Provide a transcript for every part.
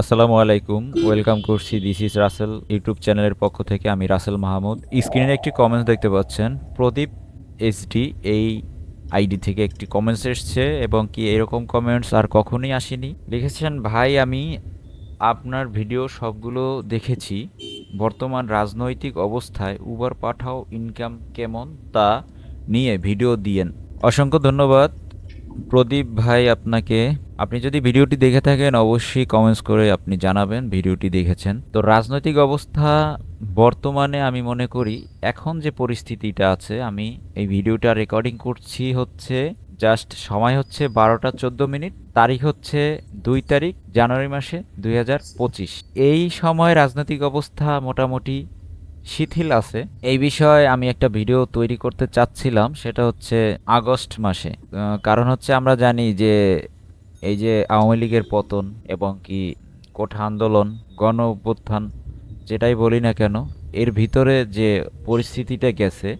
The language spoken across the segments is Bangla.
আসসালামু আলাইকুম, ওয়েলকাম করছি দিস ইজ রাসেল ইউটিউব চ্যানেলের পক্ষ থেকে আমি রাসেল মাহমুদ। স্ক্রিনে একটি কমেন্টস দেখতে পাচ্ছেন। প্রদীপ এইচডি এই আইডি থেকে একটি কমেন্টস এসছে এবং কি এরকম কমেন্টস আর কখনোই আসেনি। লিখেছেন, ভাই, আমি আপনার ভিডিও সবগুলো দেখেছি। বর্তমান রাজনৈতিক অবস্থায় উবার পাঠাও ইনকাম কেমন তা নিয়ে ভিডিও দিয়েন। অসংখ্য ধন্যবাদ। প্রদীপ ভাই, আপনাকে আপনি যদি ভিডিওটি দেখে থাকেন, অবশ্যই কমেন্টস করে আপনি জানাবেন ভিডিওটি দেখেছেন। তো রাজনৈতিক অবস্থা বর্তমানে আমি মনে করি, এখন যে পরিস্থিতিটা আছে, আমি এই ভিডিওটা রেকর্ডিং করছি হচ্ছে জাস্ট সময় হচ্ছে বারোটা চোদ্দ মিনিট, তারিখ হচ্ছে দুই তারিখ, জানুয়ারি মাসে দুই হাজার পঁচিশ। এই সময় রাজনৈতিক অবস্থা মোটামুটি শিথিল আছে। এই বিষয়ে আমি একটা ভিডিও তৈরি করতে চাচ্ছিলাম, সেটা হচ্ছে আগস্ট মাসে। কারণ হচ্ছে আমরা জানি যে এই যে আওয়ামী লীগের পতন এবং কি কোঠা আন্দোলন, গণ অভ্যুত্থান যেটাই বলি না কেন, এর ভিতরে যে পরিস্থিতিটা গেছে,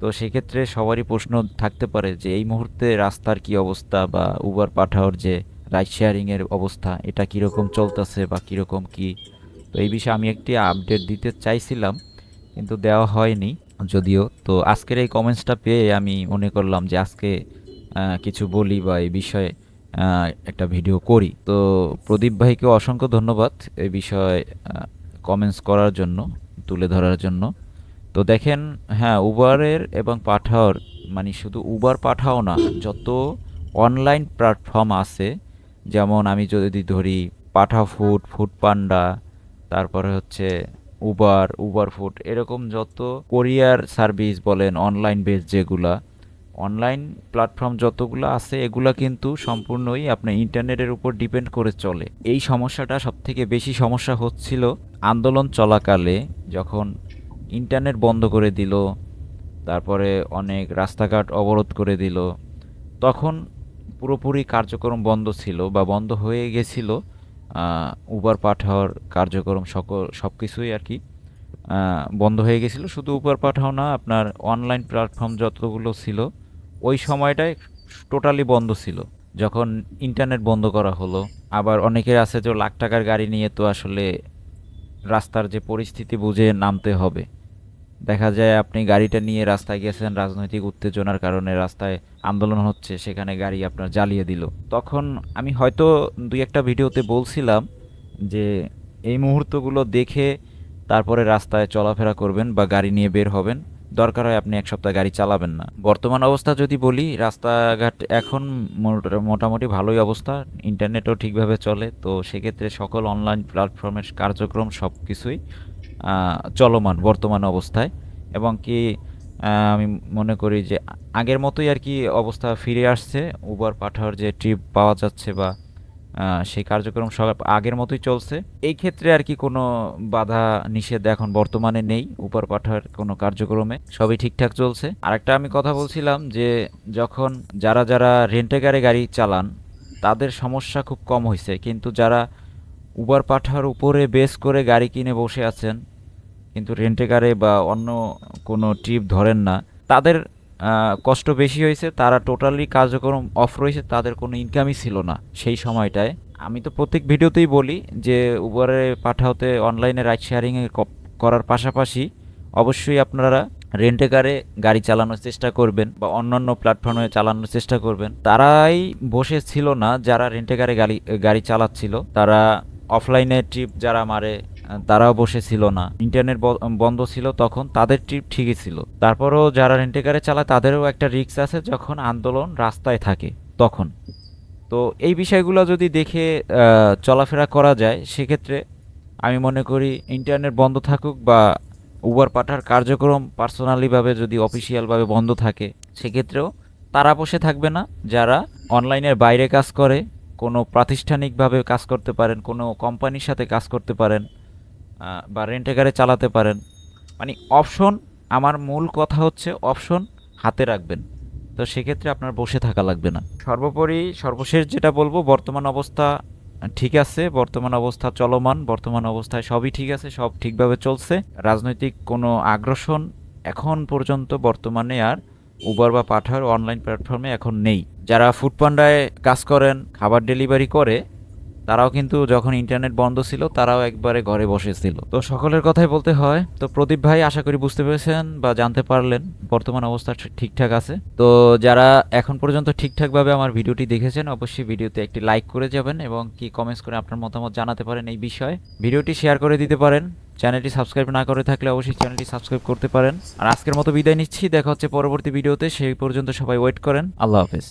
তো সেক্ষেত্রে সবারই প্রশ্ন থাকতে পারে যে এই মুহূর্তে রাস্তার কি অবস্থা বা উবার পাঠাওয়ার যে রাইড শেয়ারিংয়ের অবস্থা, এটা কীরকম চলতেছে বা কীরকম কি? তো এই বিষয়ে আমি একটি আপডেট দিতে চাইছিলাম, কিন্তু দেওয়া হয়নি যদিও। তো আজকের এই কমেন্টসটা পেয়ে আমি মনে করলাম যে আজকে কিছু বলি বা এই বিষয়ে একটা ভিডিও করি। তো প্রদীপ ভাইকে অসংখ্য ধন্যবাদ এই বিষয়ে কমেন্টস করার জন্য, তুলে ধরার জন্য। তো দেখেন হ্যাঁ উবারের এবং পাঠাওর মানে শুধু উবার পাঠাও না, যত অনলাইন প্ল্যাটফর্ম আছে, যেমন আমি যদি ধরি পাঠা ফুড ফুড পান্ডা তারপরে হচ্ছে উবার উবার ফুড এরকম যত কোরিয়ার সার্ভিস বলেন অনলাইন বেস যেগুলা অনলাইন প্ল্যাটফর্ম যতগুলো আছে, এগুলো কিন্তু সম্পূর্ণই আপনার ইন্টারনেটের উপর ডিপেন্ড করে চলে। এই সমস্যাটা সবথেকে বেশি সমস্যা হচ্ছিল আন্দোলন চলাকালে যখন ইন্টারনেট বন্ধ করে দিল, তারপরে অনেক রাস্তাঘাট অবরোধ করে দিল, তখন পুরোপুরি কার্যক্রম বন্ধ ছিল বা বন্ধ হয়ে গেছিল উবার পাঠাওয়ার কার্যক্রম সকল সব কিছুই আর কি। বন্ধ হয়ে গেছিল। শুধু উবার পাঠাও না, আপনার অনলাইন প্ল্যাটফর্ম যতগুলো ছিল, ওই সময়টায় টোটালি বন্ধ ছিল। যখন ইন্টারনেট বন্ধ করা হলো, আবার অনেকের আছে যে লাখ টাকার গাড়ি নিয়ে তো আসলে রাস্তার যে পরিস্থিতি বুঝে নামতে হবে। দেখা যায় আপনি গাড়িটা নিয়ে রাস্তায় গেছেন, রাজনৈতিক উত্তেজনার কারণে রাস্তায় আন্দোলন হচ্ছে, সেখানে গাড়ি আপনার জ্বালিয়ে দিল। তখন আমি হয়তো দুই একটা ভিডিওতে বলছিলাম যে এই মুহূর্তগুলো দেখে তারপরে রাস্তায় চলাফেরা করবেন বা গাড়ি নিয়ে বের হবেন। দরকার হয় আপনি এক সপ্তাহ গাড়ি চালাবেন না। বর্তমান অবস্থা যদি বলি, রাস্তাঘাট এখন মোট- মোটামুটি ভালোই অবস্থা। ইন্টারনেটও ঠিকভাবে চলে, তো সেক্ষেত্রে সকল অনলাইন প্ল্যাটফর্মের কার্যক্রম সব কিছুই চলমান বর্তমান অবস্থায়। এবং কি আমি মনে করি যে আগের মতোই আর কি অবস্থা ফিরে আসছে। উবার পাঠাওয়ার যে ট্রিপ পাওয়া যাচ্ছে বা সেই কার্যক্রম সব আগের মতোই চলছে। এই ক্ষেত্রে আর কি কোনো বাধা নিষেধ এখন বর্তমানে নেই উবার পাঠাওয়ার কোনো কার্যক্রমে। সবই ঠিকঠাক চলছে। আরেকটা আমি কথা বলছিলাম যে, যখন যারা যারা রেন্টে গাড়ি চালান, তাদের সমস্যা খুব কম হয়েছে কিন্তু যারা উবার পাঠার উপরে বেস করে গাড়ি কিনে বসে আছেন, কিন্তু রেন্টে কারে বা অন্য কোনো ট্রিপ ধরেন না, তাদের কষ্ট বেশি হয়েছে, তারা টোটালি কার্যক্রম অফ রয়েছে, তাদের কোনো ইনকামই ছিল না সেই সময়টায়। আমি তো প্রত্যেক ভিডিওতেই বলি যে উবারে পাঠাওতে অনলাইনে রাইড শেয়ারিংয়ে করার পাশাপাশি অবশ্যই আপনারা রেন্টে কারে গাড়ি চালানোর চেষ্টা করবেন বা অন্যান্য প্ল্যাটফর্মে চালানোর চেষ্টা করবেন। তারাই বসে ছিল না যারা রেন্টে কারে গাড়ি গাড়ি চালাচ্ছিল। তারা অফলাইনে ট্রিপ যারা মারে তারাও বসে ছিল না। ইন্টারনেট বন্ধ ছিল তখন, তাদের ট্রিপ ঠিকই ছিল। তারপরও যারা রেন্টেকারে চালায়, তাদেরও একটা রিস্ক আছে যখন আন্দোলন রাস্তায় থাকে, তখন। তো এই বিষয়গুলো যদি দেখে চলাফেরা করা যায়, সেক্ষেত্রে আমি মনে করি ইন্টারনেট বন্ধ থাকুক বা উবার পাঠার কার্যক্রম পার্সোনালিভাবে যদি অফিসিয়ালভাবে বন্ধ থাকে, সেক্ষেত্রেও তারা বসে থাকবে না। যারা অনলাইনের বাইরে কাজ করে, কোনো প্রাতিষ্ঠানিকভাবে কাজ করতে পারেন, কোনো কোম্পানির সাথে কাজ করতে পারেন বা রেন্টে গাড়ি চালাতে পারেন। মানে অপশন আমার মূল কথা হচ্ছে অপশন হাতে রাখবেন। তো সেক্ষেত্রে আপনার বসে থাকা লাগবে না। সর্বোপরি, সর্বশেষ যেটা বলব, বর্তমান অবস্থা ঠিক আছে, বর্তমান অবস্থা চলমান, বর্তমান অবস্থায় সবই ঠিক আছে, সব ঠিকভাবে চলছে। রাজনৈতিক কোনো আগ্রাসন এখন পর্যন্ত বর্তমানে আর উবার বা পাঠার অনলাইন প্ল্যাটফর্মে এখন নেই। যারা ফুড পান্ডায় কাজ করেন, খাবার ডেলিভারি করে তারাও কিন্তু যখন ইন্টারনেট বন্ধ ছিল, তারাও একবারে ঘরে বসেছিল। তো সকলের কথাই বলতে হয়, তো প্রদীপ ভাই আশা করি বুঝতে পেরেছেন বা জানতে পারলেন বর্তমান অবস্থা ঠিকঠাক আছে। তো যারা এখন পর্যন্ত ঠিকঠাকভাবে আমার ভিডিওটি দেখেছেন, অবশ্যই ভিডিওতে একটি লাইক করে যাবেন এবং কি কমেন্টস করে আপনার মতামত জানাতে পারেন এই বিষয়ে। ভিডিওটি শেয়ার করে দিতে পারেন চ্যানেলটি সাবস্ক্রাইব না করে থাকলে অবশ্যই চ্যানেলটি সাবস্ক্রাইব করতে পারেন। আর আজকের মতো বিদায় নিচ্ছি, দেখা হচ্ছে পরবর্তী ভিডিওতে, সেই পর্যন্ত সবাই ওয়েট করেন। আল্লাহ হাফেজ।